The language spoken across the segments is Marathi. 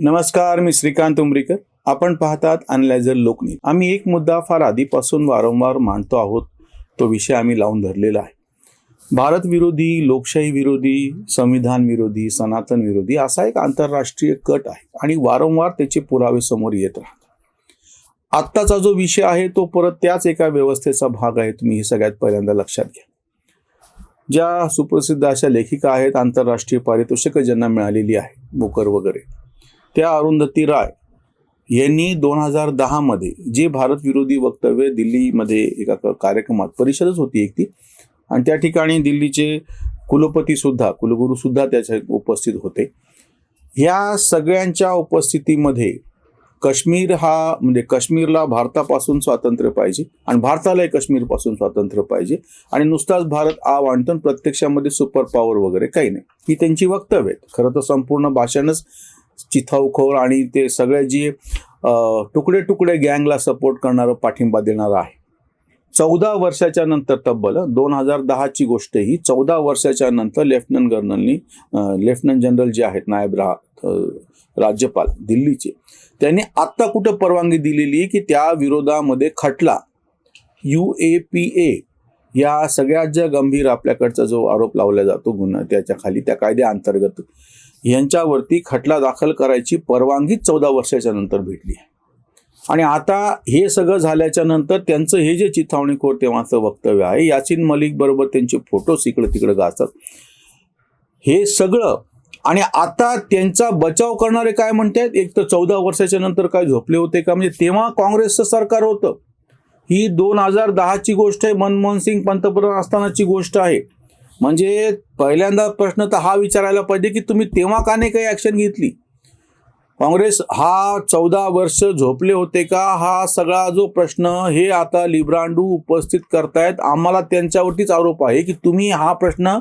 नमस्कार मी श्रीकांत उमरीकर. आपण पाहतात अनलायझर लोकनी आम्ही एक मुद्दा फार आधीपासून वारंवार मांडतो आहोत. तो विषय आम्ही लावून धरलेला आहे. भारत विरोधी लोकशाही विरोधी संविधान विरोधी सनातन विरोधी असा एक आंतरराष्ट्रीय कट आहे आणि वारंवार त्याचे पुरावे समोर येत राहतात. आत्ताचा जो विषय आहे तो परत त्याच एका व्यवस्थेचा भाग आहे. तुम्ही हे सगळ्यात पहिल्यांदा लक्षात घ्या. ज्या सुप्रसिद्ध अशा लेखिका आहेत आंतरराष्ट्रीय पारितोषिकं ज्यांना मिळालेली आहे बुकर वगैरे. त्या अरुंधती राय यांनी दोन हजार दहामध्ये जे भारत विरोधी वक्तव्य दिल्लीमध्ये एका कार्यक्रमात परिषदच होती एक ती आणि त्या ठिकाणी दिल्लीचे कुलपतीसुद्धा कुलगुरूसुद्धा त्याच्या उपस्थित होते. ह्या सगळ्यांच्या उपस्थितीमध्ये काश्मीर हा म्हणजे काश्मीरला भारतापासून स्वातंत्र्य पाहिजे आणि भारतालाही काश्मीरपासून स्वातंत्र्य पाहिजे आणि नुसताच भारत आ वाणतो प्रत्यक्षामध्ये सुपर पॉवर वगैरे काही नाही. ही त्यांची वक्तव्य आहेत. खरं तर संपूर्ण भाषणच चिथावखोर आणि ते सगळे जे तुकडे तुकडे गँगला सपोर्ट करणारं पाठिंबा देणारं आहे. चौदा वर्षाच्या नंतर तब्बल दोन हजार दहाची गोष्ट ही चौदा वर्षाच्या नंतर लेफ्टनंट कर्नलनी लेफ्टनंट जनरल जे आहेत नायब रा राज्यपाल दिल्लीचे त्यांनी आत्ता कुठं परवानगी दिलेली की त्या विरोधामध्ये खटला. यू ए पी ए या सगळ्यात ज्या गंभीर आपल्याकडचा जो आरोप लावला जातो गुन्हा त्याच्याखाली त्या कायद्याअंतर्गत यांच्यावरती खटला दाखल करायची परवानगी चौदा वर्षाच्या नंतर भेटली आहे. आणि आता हे सगळं झाल्याच्यानंतर त्यांचं हे जे चिथावणीखोर तेव्हाचं वक्तव्य आहे यासिन मलिक बरोबर त्यांचे फोटोज इकडं तिकडं गाजतात. हे सगळं आणि आता त्यांचा बचाव करणारे काय म्हणतात एक तर चौदा वर्षाच्या नंतर काय झोपले होते का? म्हणजे तेव्हा काँग्रेसचं सरकार होतं. ही दोन हजार दहाची गोष्ट आहे मनमोहन सिंग पंतप्रधान असतानाची गोष्ट आहे. म्हणजे पहिल्यांदा प्रश्न तर हा विचारायला पाहिजे की तुम्ही तेव्हा का नाही काही ॲक्शन घेतली? काँग्रेस हा चौदा वर्ष झोपले होते का? हा सगळा जो प्रश्न हे आता लिब्रांडू उपस्थित करतायत आम्हाला त्यांच्यावरतीच आरोप आहे की तुम्ही हा प्रश्न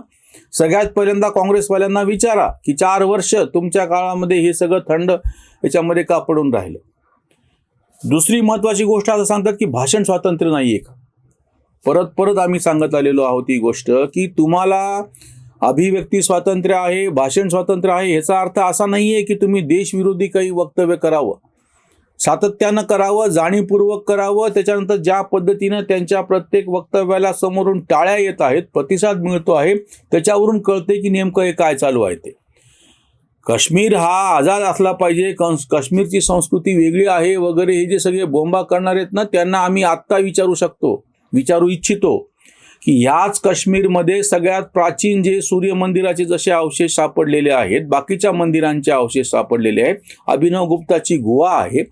सगळ्यात पहिल्यांदा काँग्रेसवाल्यांना विचारा की चार वर्ष तुमच्या काळामध्ये हे सगळं थंड याच्यामध्ये का पडून राहिलं? दुसरी महत्त्वाची गोष्ट असं सांगतात की भाषण स्वातंत्र्य नाही आहे का? परत परत आम्ही सांगत आलेलो आहोत ही गोष्ट की तुम्हाला अभिव्यक्ती स्वातंत्र्य आहे भाषण स्वातंत्र्य आहे ह्याचा अर्थ असा नाही आहे की तुम्ही देशविरोधी काही वक्तव्य करावं. सातत्यानं करावं जाणीवपूर्वक करावं त्याच्यानंतर ज्या पद्धतीनं त्यांच्या प्रत्येक वक्तव्याला समोरून टाळ्या येत आहेत प्रतिसाद मिळतो आहे त्याच्यावरून कळते की नेमकं हे काय चालू आहे ते. काश्मीर हा आझाद असला पाहिजे कंस काश्मीरची संस्कृती वेगळी आहे वगैरे हे जे सगळे बोंबा करणार आहेत ना त्यांना आम्ही आत्ता विचारू शकतो. विचारू इच्छितो की ह्याच काश्मीरमध्ये सगळ्यात प्राचीन जे सूर्य मंदिराचे जसे अवशेष सापडलेले आहेत बाकीच्या मंदिरांचे अवशेष सापडलेले आहेत अभिनव गुप्ताची गुहा आहे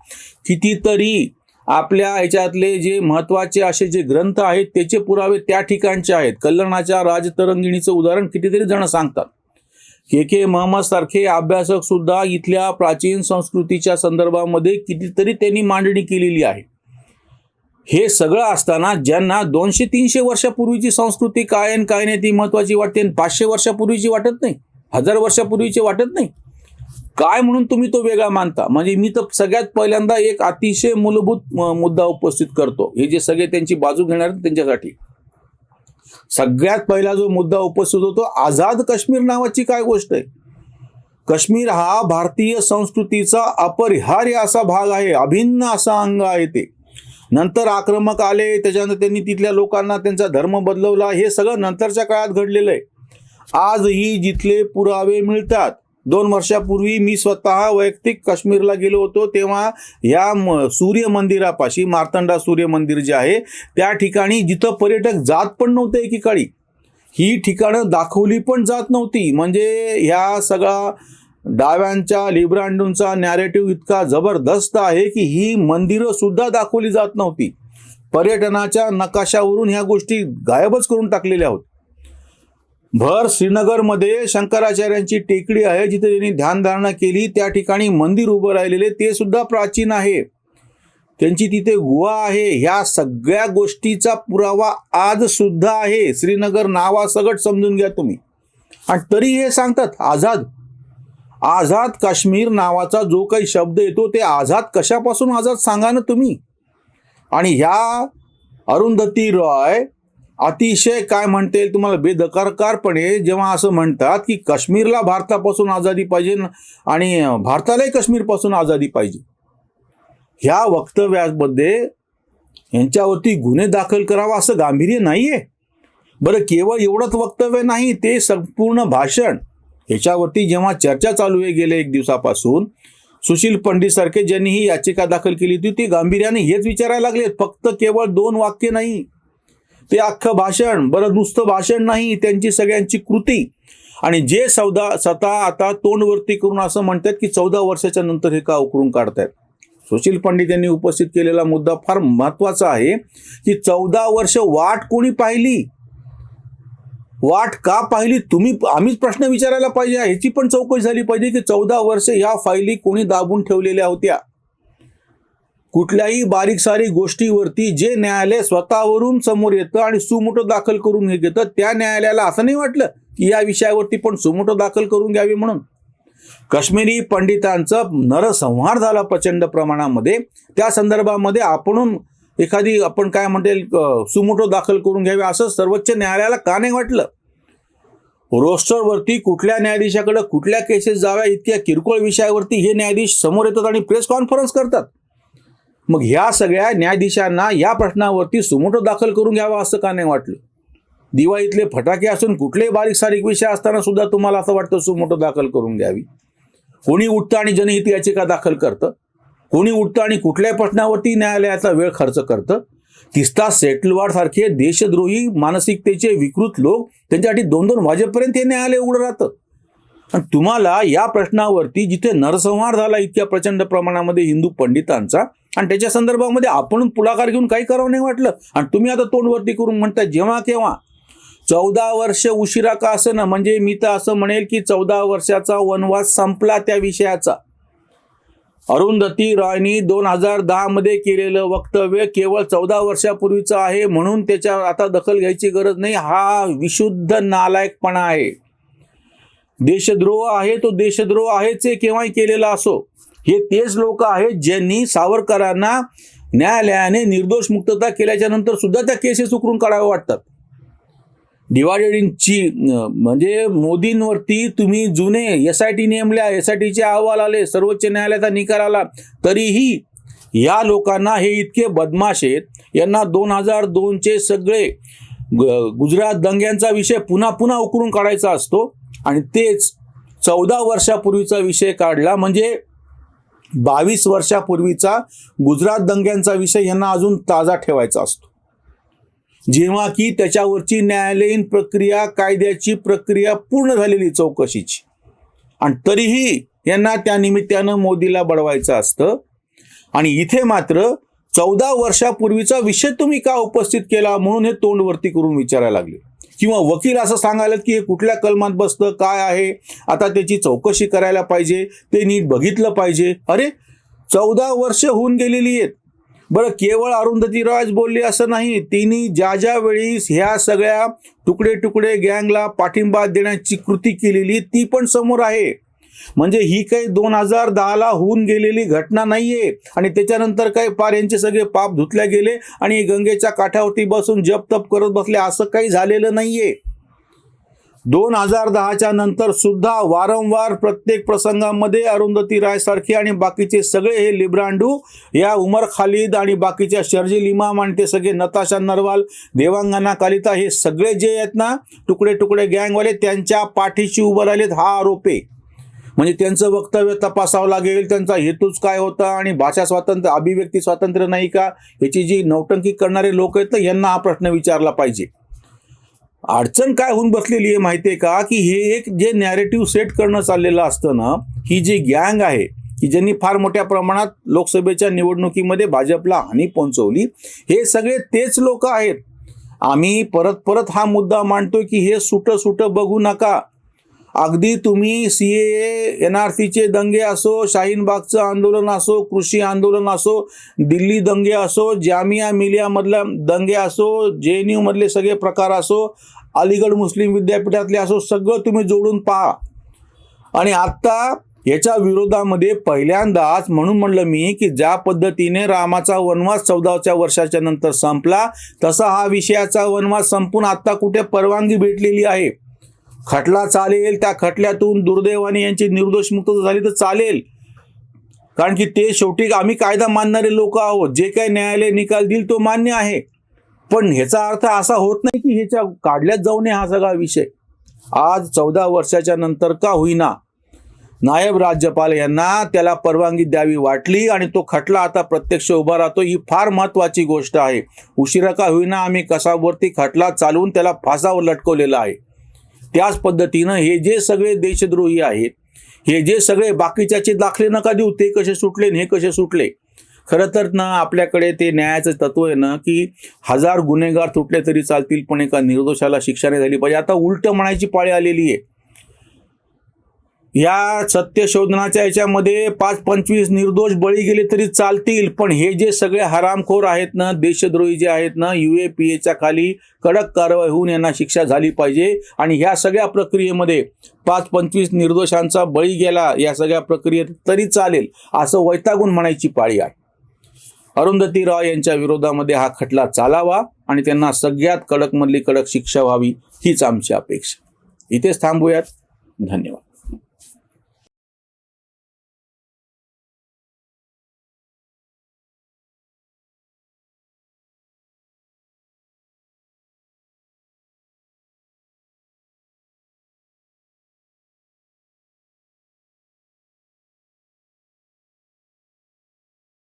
कितीतरी आपल्या ह्याच्यातले जे महत्त्वाचे असे जे ग्रंथ आहेत त्याचे पुरावे त्या ठिकाणचे आहेत. कल्याणाच्या राजतरंगिणीचं उदाहरण कितीतरी जण सांगतात. के के महम्मद सारखे अभ्यासक सुद्धा इथल्या प्राचीन संस्कृतीच्या संदर्भामध्ये कितीतरी त्यांनी मांडणी केलेली आहे. हे सगळं असताना ज्यांना दोनशे तीनशे वर्षापूर्वीची संस्कृती काय आणि काय नाही ती महत्वाची वाटते आणि पाचशे वर्षापूर्वीची वाटत नाही. हजार वर्षापूर्वीची वाटत नाही. काय म्हणून तुम्ही तो वेगळा मानता? म्हणजे मी तर सगळ्यात पहिल्यांदा एक अतिशय मूलभूत मुद्दा उपस्थित करतो. हे जे सगळे त्यांची बाजू घेणार त्यांच्यासाठी. सगळ्यात पहिला जो मुद्दा उपस्थित होतो आझाद काश्मीर नावाची काय गोष्ट आहे? काश्मीर हा भारतीय संस्कृतीचा अपरिहार्य असा भाग आहे अभिन्न असा अंग आहे ते. नंतर आक्रमक आले त्याच्यानंतर त्यांनी तिथल्या लोकांना त्यांचा धर्म बदलवला. हे सगळं नंतरच्या काळात घडलेलं आहे. आजही जिथले पुरावे मिळतात दोन वर्षापूर्वी मी स्वतः वैयक्तिक काश्मीरला गेलो होतो तेव्हा या म- सूर्य मंदिरापाशी मार्तंडा सूर्य मंदिर जे आहे त्या ठिकाणी जिथं पर्यटक जात पण नव्हते एकीकाळी ही ठिकाणं दाखवली पण जात नव्हती. म्हणजे ह्या सगळा डाव्यांच्या लिब्रांडूंचा नॅरेटिव्ह इतका जबरदस्त आहे की ही मंदिरं सुद्धा दाखवली जात नव्हती. पर्यटनाच्या नकाशावरून ह्या गोष्टी गायबच करून टाकलेल्या आहोत भर श्रीनगरमध्ये शंकराचार्यांची टेकडी आहे जिथे त्यांनी ध्यानधारणा केली. त्या ठिकाणी मंदिर उभं राहिलेले ते सुद्धा प्राचीन आहे. त्यांची तिथे गुहा आहे. ह्या सगळ्या गोष्टीचा पुरावा आज सुद्धा आहे. श्रीनगर नावासकट समजून घ्या तुम्ही. आणि तरी हे सांगतात आझाद आझाद काश्मीर नावाचा जो काही शब्द येतो ते आझाद कशापासून आझाद सांगा ना तुम्ही? आणि ह्या अरुंधती रॉय अतिशय काय म्हणता येईल तुम्हाला बेदकारकारपणे जेव्हा असं म्हणतात की काश्मीरला भारतापासून आझादी पाहिजे आणि भारतालाही काश्मीरपासून आझादी पाहिजे. ह्या वक्तव्यामध्ये यांच्यावरती गुन्हे दाखल करावा असं गांभीर्य नाही आहे बरं केवळ एवढंच वक्तव्य नाही ते संपूर्ण भाषण ह्याच्यावरती जेव्हा चर्चा चालू आहे गेल्या एक दिवसापासून सुशील पंडित सारखे ज्यांनी ही याचिका दाखल केली होती ती गांभीर्याने हेच विचारायला लागले फक्त केवळ दोन वाक्य नाही. ते अख्खं भाषण बरं नुसतं भाषण नाही त्यांची सगळ्यांची कृती. आणि जे सौदा स्वतः आता तोंडवरती करून असं म्हणतात की चौदा वर्षाच्या नंतर हे का उकरून काढतायत? सुशील पंडित यांनी उपस्थित केलेला मुद्दा फार महत्त्वाचा आहे की चौदा वर्ष वाट कोणी पाहिली? वाट का पाहिली? तुम्ही आम्हीच प्रश्न विचारायला पाहिजे. ह्याची पण चौकशी झाली पाहिजे की चौदा वर्ष ह्या फायली कोणी दाबून ठेवलेल्या होत्या. कुठल्याही बारीक सारी गोष्टीवरती जे न्यायालय स्वतःवरून समोर येतं आणि सुमोटो दाखल करून हे घेतं त्या न्यायालयाला असं नाही वाटलं की या विषयावरती पण सुमोटो दाखल करून घ्यावी म्हणून. काश्मीरी पंडितांचं नरसंहार झाला प्रचंड प्रमाणामध्ये. त्या संदर्भामध्ये आपण एखादी आपण काय म्हणते सुमोटो दाखल करून घ्यावी असं सर्वोच्च न्यायालयाला का नाही वाटलं? रोस्टरवरती कुठल्या न्यायाधीशाकडे कुठल्या केसेस जाव्या इतक्या किरकोळ विषयावरती हे न्यायाधीश समोर येतात आणि प्रेस कॉन्फरन्स करतात. मग ह्या सगळ्या न्यायाधीशांना या प्रश्नावरती सुमोटो दाखल करून घ्यावा असं का नाही वाटलं? दिवाळीतले फटाके असून कुठलेही बारीक सारीक विषय असताना सुद्धा तुम्हाला असं वाटतं सुमोटो दाखल करून घ्यावी? कोणी उठतं आणि जनहित याचिका दाखल करतं? कोणी उठतं आणि कुठल्याही प्रश्नावरती न्यायालयाचा वेळ खर्च करतं? तिस्ता सेटलवाड सारखे देशद्रोही मानसिकतेचे विकृत लोक त्यांच्यासाठी दोन दोन वाजेपर्यंत हे न्यायालय उघडं राहतं. आणि तुम्हाला या प्रश्नावरती जिथे नरसंहार झाला इतक्या प्रचंड प्रमाणामध्ये हिंदू पंडितांचा आणि त्याच्या संदर्भामध्ये आपण पुढाकार घेऊन काही करावं नाही वाटलं. आणि तुम्ही आता तोंडवरती करून म्हणताय जेव्हा केव्हा? चौदा वर्ष उशिरा का असं ना? म्हणजे मी तर असं म्हणेल की चौदा वर्षाचा वनवास संपला त्या विषयाचा. अरुंधती रॉयनी दोन हजार दहा मध्ये केलेलं वक्तव्य केवळ चौदा वर्षापूर्वीचं आहे म्हणून त्याच्या आता दखल घ्यायची गरज नाही. हा विशुद्ध नालायकपणा आहे. देशद्रोह आहे तो देशद्रोह आहेच हे केव्हाही केलेला असो. हे तेच लोक आहेत ज्यांनी सावरकरांना न्यायालयाने निर्दोष मुक्तता केल्याच्यानंतर सुद्धा त्या केसेस उकरून काढाव्या वाटतात. डिवायडेड इन ची म्हणजे मोदींवरती तुम्ही जुने एस आय टी नेमल्या एस आय टीचे अहवाल आले सर्वोच्च न्यायालयाचा निकाल आला तरीही या लोकांना हे इतके बदमाश आहेत. यांना दोन हजार दोनचे सगळे गुजरात दंग्यांचा विषय पुन्हा पुन्हा उकरून काढायचा असतो आणि तेच चौदा वर्षापूर्वीचा विषय काढला. म्हणजे बावीस वर्षापूर्वीचा गुजरात दंग्यांचा विषय यांना अजून ताजा ठेवायचा असतो. जेव्हा की त्याच्यावरची न्यायालयीन प्रक्रिया कायद्याची प्रक्रिया पूर्ण झालेली चौकशीची. आणि तरीही यांना त्या निमित्तानं मोदीला बडवायचं असतं. आणि इथे मात्र चौदा वर्षापूर्वीचा विषय तुम्ही का उपस्थित केला म्हणून हे तोंडवरती करून विचारायला लागले. किंवा वकील असं सांगायला की हे कुठल्या कलमात बसतं काय आहे? आता त्याची चौकशी करायला पाहिजे ते नीट बघितलं पाहिजे. अरे चौदा वर्ष होऊन गेलेली आहेत. बरं केवळ अरुंधती रॉयच बोलली असं नाही तिने ज्या ज्या वेळीस ह्या सगळ्या तुकडे तुकडे गँगला पाठिंबा देण्याची कृती केलेली ती पण समोर आहे. म्हणजे ही काही दोन हजार दहाला होऊन गेलेली घटना नाहीये. आणि त्याच्यानंतर काही पार यांचे सगळे पाप धुतल्या गेले आणि गंगेच्या काठावरती बसून जप तप करत बसले असं काही झालेलं नाहीये. दोन हजार दहाच्या नंतर सुद्धा वारंवार प्रत्येक प्रसंगामध्ये अरुंधती राय सारखे आणि बाकीचे सगळे हे लिब्रांडू या उमर खालिद आणि बाकीच्या शर्जील इमाम आणि ते सगळे नताशा नरवाल देवांगना कालिता हे सगळे जे आहेत ना तुकडे तुकडे गँगवाले त्यांच्या पाठीशी उभं राहिलेत हा आरोप आहे. म्हणजे त्यांचं वक्तव्य तपासावं लागेल त्यांचा हेतूच काय होता आणि भाषा स्वातंत्र्य अभिव्यक्ती स्वातंत्र्य नाही का? याची जी नौटंकी करणारे लोक आहेत ना यांना हा प्रश्न विचारला पाहिजे. अडचण काय होऊन बसलेली आहे माहिती आहे का? की हे एक जे नॅरेटिव्ह सेट करणं चाललेलं असतं ना ही जी गँग आहे की ज्यांनी फार मोठ्या प्रमाणात लोकसभेच्या निवडणुकीमध्ये भाजपला हानी पोहोचवली हे सगळे तेच लोक आहेत. आम्ही परत परत हा मुद्दा मांडतोय की हे सुटं सुटं बघू नका. अगदी तुम्ही सी ए एन आर सीचे दंगे असो शाहीनबागचं आंदोलन असो कृषी आंदोलन असो दिल्ली दंगे असो जामिया मिलियामधल्या दंगे असो जे एन यूमधले सगळे प्रकार असो अलीगड मुस्लिम विद्यापीठातले असो सगळं तुम्ही जोडून पहा. आणि आत्ता याच्या विरोधामध्ये पहिल्यांदाच म्हणून म्हणलं मी की ज्या पद्धतीने रामाचा वनवास चौदाच्या वर्षाच्या नंतर संपला तसा हा विषयाचा वनवास संपून आत्ता कुठे परवानगी भेटलेली आहे? खटला चालेल त्या खटल्यातून दुर्दैवाने यांची निर्दोष मुक्त झाली तर चालेल. कारण की ते शेवटी आम्ही कायदा मानणारे लोक आहोत. जे काही न्यायालय निकाल देईल तो मान्य आहे. पण ह्याचा अर्थ असा होत नाही की ह्याच्या काढल्यात जाऊ नये हा सगळा विषय. आज चौदा वर्षाच्या नंतर का होईना नायब राज्यपाल यांना त्याला परवानगी द्यावी वाटली आणि तो खटला आता प्रत्यक्ष उभा राहतो ही फार महत्वाची गोष्ट आहे. उशिरा का होईना आम्ही कसावरती खटला चालवून त्याला फासावर लटकवलेला आहे. त्याच पद्धतीनं हे जे सगळे देशद्रोही आहेत हे जे सगळे बाकीच्याचे दाखले नका देऊ ते कसे सुटले हे कसे सुटले? खरं तर ना आपल्याकडे ते न्यायाचं तत्व आहे ना की हजार गुन्हेगार तुटले तरी चालतील पण एका निर्दोषाला शिक्षा नाही झाली पाहिजे. आता उलट म्हणायची पाळी आलेली आहे. या सत्यशोधनाच्या याच्यामध्ये पाच पंचवीस निर्दोष बळी गेले तरी चालतील. पण हे जे सगळे हरामखोर आहेत ना देशद्रोही जे आहेत ना यू ए पी एच्या खाली कडक कारवाई होऊन यांना शिक्षा झाली पाहिजे. आणि ह्या सगळ्या प्रक्रियेमध्ये पाच पंचवीस निर्दोषांचा बळी गेला या सगळ्या प्रक्रियेत तरी चालेल असं वैतागून म्हणायची पाळी आहे. अरुंधती राव यांच्या विरोधामध्ये हा खटला चालावा आणि त्यांना सगळ्यात कडकमधली कडक शिक्षा व्हावी हीच आमची अपेक्षा. इथेच थांबूयात. धन्यवाद.